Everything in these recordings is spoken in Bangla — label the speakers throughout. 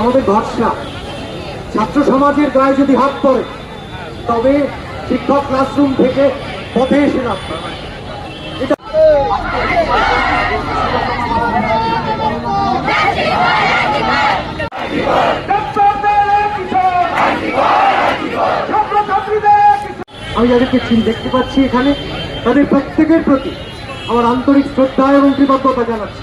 Speaker 1: আমাদের ভরসা ছাত্র সমাজের গায়ে যদি হাত পড়ে, তবে শিক্ষক ক্লাসরুম থেকে পথে এসে এটা আমি যাদেরকে দেখতে পাচ্ছি এখানে, তাদের প্রত্যেকের প্রতি আমার আন্তরিক শ্রদ্ধা এবং কৃতজ্ঞতা জানাচ্ছি।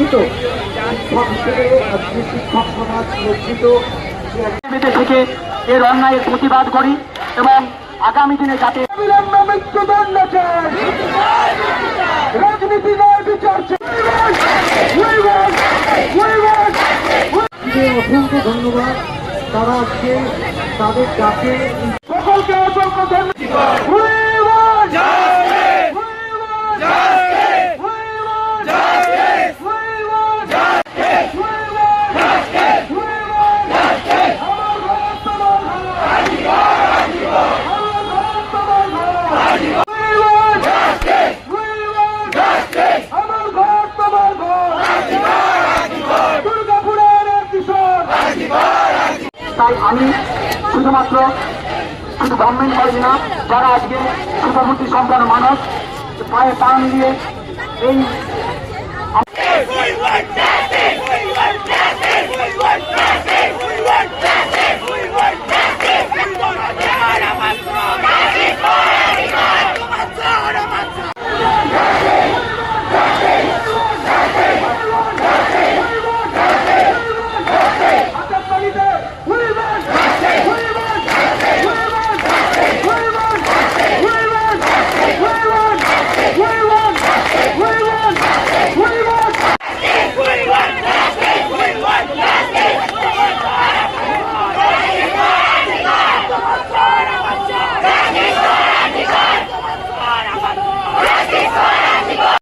Speaker 1: লজ্জিত শিক্ষক হিসেবে শিক্ষক সমাজ লজ্জিত
Speaker 2: থেকে এর অন্যায়ের প্রতিবাদ করি এবং আগামী দিনে যাতে
Speaker 1: মৃত্যুদণ্ড রাজনীতি নয় বিচার. অসংখ্য ধন্যবাদ তারা আজকে তাদের ডাকে সকলকে অসংখ্য ধন্যবাদ।
Speaker 2: তাই আমি শুধুমাত্র শুধু গভর্নমেন্ট কলেজ না, যারা আজকে শুভমূর্তি সম্পন্ন মানুষ, পায়ে পান দিয়ে এই!